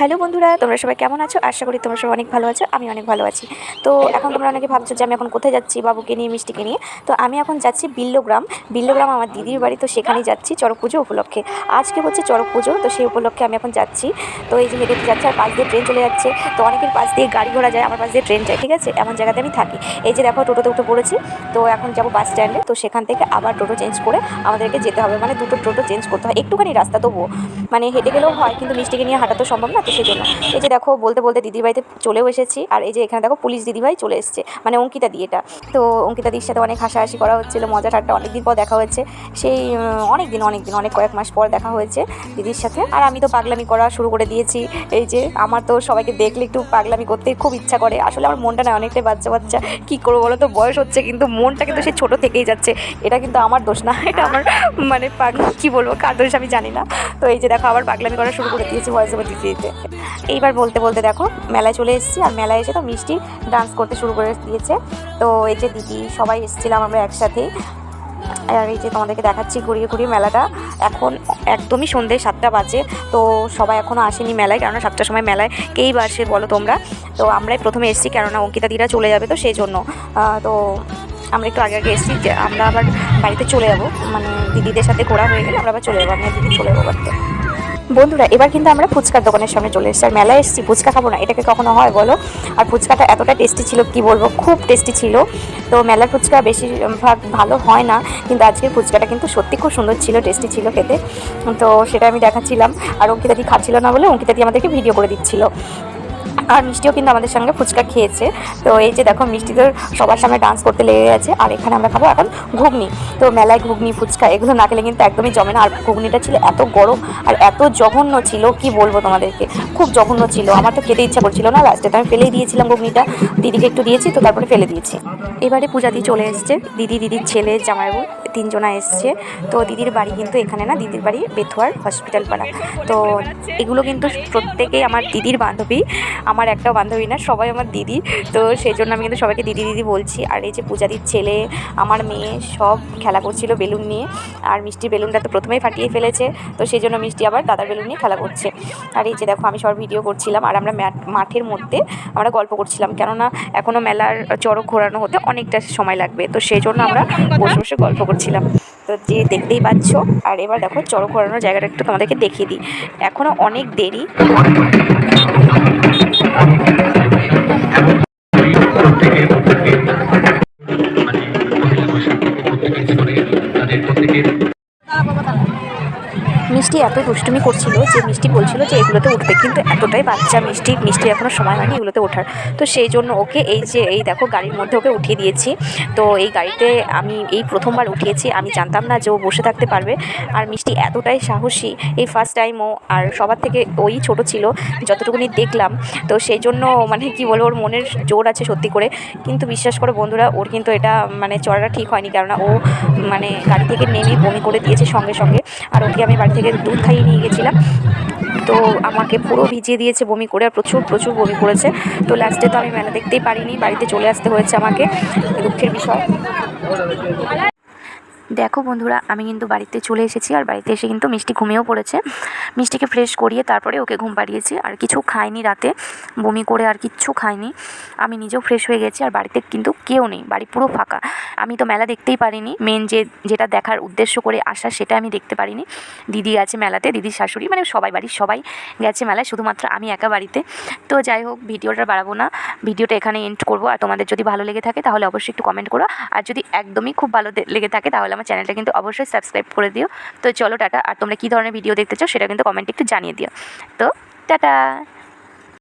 Hello বন্ধুরা, তোমরা সবাই কেমন আছো? আশা করি তোমরা সবাই অনেক ভালো আছো, আমি অনেক ভালো আছি। তো এখন তোমরা অনেকে ভাবছ যে আমি এখন কোথায় যাচ্ছি, বাবুকে নিয়ে, মিষ্টিকে নিয়ে? তো আমি এখন যাচ্ছি বিল্লগ্রাম। বিল্লগ্রাম আমার দিদির বাড়ি, তো সেখানেই যাচ্ছি চড়ক পুজো উপলক্ষে। আজকে হচ্ছে চড়ক পুজো তো সেই উপলক্ষে আমি এখন যাচ্ছি। তো এই যে হেঁটে যাচ্ছে, আর পাশ দিয়ে ট্রেন চলে যাচ্ছে। তো অনেকের পাশ দিয়ে গাড়ি ঘোড়া যায়, আমার পাশ দিয়ে ট্রেন যায়, ঠিক আছে? এমন জায়গাতে আমি থাকি। এই যে দেখো, টোটোতে উঠে পড়েছি। তো এখন যাব বাস স্ট্যান্ডে। তো সেখান থেকে আবার টোটো চেঞ্জ করে আমাদেরকে যেতে হবে। মানে দুটো টোটো চেঞ্জ করতে হয়। একটুখানি রাস্তা তবুও। মানে হেঁটে গেলেও হয়, কিন্তু মিষ্টিকে নিয়ে হাঁটা তো সম্ভব না। সেই জন্য এই যে দেখো, বলতে বলতে দিদির বাড়িতে চলেও এসেছি। আর এই যে এখানে দেখো, পুলিশ দিদিভাই চলে এসেছে। মানে অঙ্কিতা দি এটা। তো অঙ্কিতা দির সাথে অনেক হাসাহাসি করা হচ্ছিল, মজা ঠাট্টা অনেক দিন পর দেখা হয়েছে। সেই অনেক দিন অনেক দিন, অনেক কয়েক মাস পর দেখা হয়েছে দিদির সাথে। আর আমি তো পাগলামি করা শুরু করে দিয়েছি। এই যে আমার তো সবাইকে দেখলে একটু পাগলামি করতে খুব ইচ্ছা করে। আসলে আমার মনটা না অনেকটাই বাচ্চা বাচ্চা। কী করব বলো তো? বয়স হচ্ছে কিন্তু মনটা কিন্তু সে ছোটো থেকেই যাচ্ছে। এটা কিন্তু আমার দোষ না, এটা আমার মানে পাগ কী বলব, কার দোষ আমি জানি না। তো এই যে দেখো, আবার পাগলামি করা শুরু করে দিয়েছি ভয়েস ওভার দিতে দিতে এইবার বলতে বলতে দেখো, মেলায় চলে এসেছি আর মেলায় এসে তো মিষ্টি ডান্স করতে শুরু করে দিয়েছে। তো এই যে দিদি, সবাই এসেছিলাম আমরা একসাথেই আর এই যে তোমাদেরকে দেখাচ্ছি ঘুরিয়ে ঘুরিয়ে মেলাটা। এখন একদমই সন্ধ্যে সাতটা বাজে, তো সবাই এখনও আসেনি মেলায়, কেননা সাতটার সময় মেলায় কেই বা আসে বলো তোমরা? তো আমরাই প্রথমে এসেছি, কেননা অঙ্কিতা দিরা চলে যাবে তো সেই জন্য। তো আমরা একটু আগে আগে এসেছি যে আমরা আবার বাড়িতে চলে যাব। মানে দিদিদের সাথে ঘোরা হয়ে গেলে আমরা আবার চলে যাব আমি আর দিদি চলে যাব বাড়িতে। বন্ধুরা, এবার কিন্তু আমরা ফুচকার দোকানের সামনে চলে এসেছি। আর মেলায় এসেছি, ফুচকা খাব না এটাকে কখনো হয় বলো? আর ফুচকাটা এতটা টেস্টি ছিল, কি বলব, খুব টেস্টি ছিল। তো মেলার ফুচকা বেশিরভাগ ভালো হয় না, কিন্তু আজকের ফুচকাটা কিন্তু সত্যি খুব সুন্দর ছিল টেস্টি ছিল খেতে। তো সেটা আমি দেখাচ্ছিলাম। আর অঙ্কিতাদি খাচ্ছিল না বলে অঙ্কিতাদি আমাদেরকে ভিডিও করে দিচ্ছিল। আর মিষ্টিও কিন্তু আমাদের সঙ্গে ফুচকা খেয়েছে। তো এই যে দেখো, মিষ্টি তো সবার সামনে ডান্স করতে লেগে গেছে। আর এখানে আমরা খাব এখন ঘুগনি। তো মেলায় ঘুগনি, ফুচকা এগুলো না খেলে কিন্তু একদমই জমে না। আর ঘুগনিটা ছিল এত গরম আর এত জঘন্য ছিল, কি বলব তোমাদেরকে? খুব জঘন্য ছিল। আমার তো খেতে ইচ্ছা করছিল না। লাস্টে তো আমি ফেলেই দিয়েছিলাম ঘুগনিটা। দিদিকে একটু দিয়েছি, তো তারপরে ফেলে দিয়েছি। এবারে পূজা দি চলে এসছে। দিদি, দিদির ছেলে জামাইবাবু তিনজনা এসছে। তো দিদির বাড়ি কিন্তু এখানে না, দিদির বাড়ি বেথুয়ার হসপিটাল পাড়া। তো এগুলো কিন্তু প্রত্যেকেই আমার দিদির বান্ধবী। আমার একটাও বান্ধবী না, সবাই আমার দিদি। তো সেই জন্য আমি কিন্তু সবাইকে দিদি দিদি বলছি। আর এই যে পূজাদির ছেলে, আমার মেয়ে, সব খেলা করছিল বেলুন নিয়ে। আর মিষ্টির বেলুনটা তো প্রথমেই ফাটিয়ে ফেলেছে। তো সেই জন্য মিষ্টি আবার দাদার বেলুন নিয়ে খেলা করছে। আর এই যে দেখো, আমি সব ভিডিও করছিলাম। আর আমরা মাঠের মধ্যে আমরা গল্প করছিলাম। কেননা এখনও মেলার চড়ক ঘোরানো হতে অনেকটা সময় লাগবে। তো সেই জন্য আমরা বসে বসে গল্প করছিলাম তো যে দেখতেই পাচ্ছ, আর এবার দেখো চড়ো ঘোরানোর জায়গাটা একটু তোমাদেরকে দেখিয়ে দিই। এখনও অনেক দেরি। মিষ্টি এত দুষ্টুমি করছিল যে মিষ্টি বলছিল যে এগুলোতে উঠবে। কিন্তু এতটাই বাচ্চা মিষ্টি মিষ্টি এখনও সময় হয়নি এগুলোতে ওঠার। তো সেই জন্য ওকে এই যে, এই দেখো গাড়ির মধ্যে ওকে উঠিয়ে দিয়েছি। তো এই গাড়িতে আমি এই প্রথমবার উঠিয়েছি, আমি জানতাম না যে ও বসে থাকতে পারবে। আর মিষ্টি এতটাই সাহসী, এই ফার্স্ট টাইম ও, আর সবার থেকে ওই ছোট ছিল, যতটুকুনি দেখলাম। তো সেই জন্য মানে কি বলব, ওর মনের জোর আছে সত্যি করে। কিন্তু বিশ্বাস করে বন্ধুরা, ওর কিন্তু এটা মানে চড়াটা ঠিক হয়নি। কেননা ও মানে গাড়ি থেকে নেমে বমি করে দিয়েছে সঙ্গে সঙ্গে। আর ওকে আমি বাড়ি থেকে দুধ খাইয়ে নিয়ে গেছিলাম। তো আমাকে পুরো ভিজিয়ে দিয়েছে বমি করে, আর প্রচুর প্রচুর বমি করেছে। তো লাস্টে তো আমি মেলা দেখতেই পারিনি, বাড়িতে চলে আসতে হয়েছে আমাকে। দুঃখের বিষয়। দেখো বন্ধুরা, আমি কিন্তু বাড়িতে চলে এসেছি আর বাড়িতে এসে কিন্তু মিষ্টি ঘুমিয়েও পড়েছে। মিষ্টিকে ফ্রেশ করিয়ে তারপরে ওকে ঘুম পাড়িয়েছি। আর কিছু খাইনি রাতে, বমি করে আর কিচ্ছু খাইনি। আমি নিজেও ফ্রেশ হয়ে গেছি আর বাড়িতে কিন্তু কেউ নেই, বাড়ি পুরো ফাঁকা। আমি তো মেলা দেখতেই পারিনি মেন যে, যেটা দেখার উদ্দেশ্য করে আসা সেটা আমি দেখতে পারিনি। দিদি আছে মেলাতে দিদির শাশুড়ি মানে সবাই, বাড়ির সবাই গেছে মেলায়, শুধুমাত্র আমি একা বাড়িতে। তো যাই হোক, ভিডিওটা বাড়াবো না। ভিডিওটা এখানে এন্ড করব। আর তোমাদের যদি ভালো লেগে থাকে তাহলে অবশ্যই একটু কমেন্ট করো। আর যদি একদমই খুব ভালো লেগে থাকে তাহলে আমার চ্যানেলটা কিন্তু অবশ্যই সাবস্ক্রাইব করে দিও। তো চলো টাটা, আর তোমরা কী ধরনের ভিডিও দেখতে চাও সেটা কিন্তু কমেন্টে একটু জানিয়ে দিও। তো টাটা!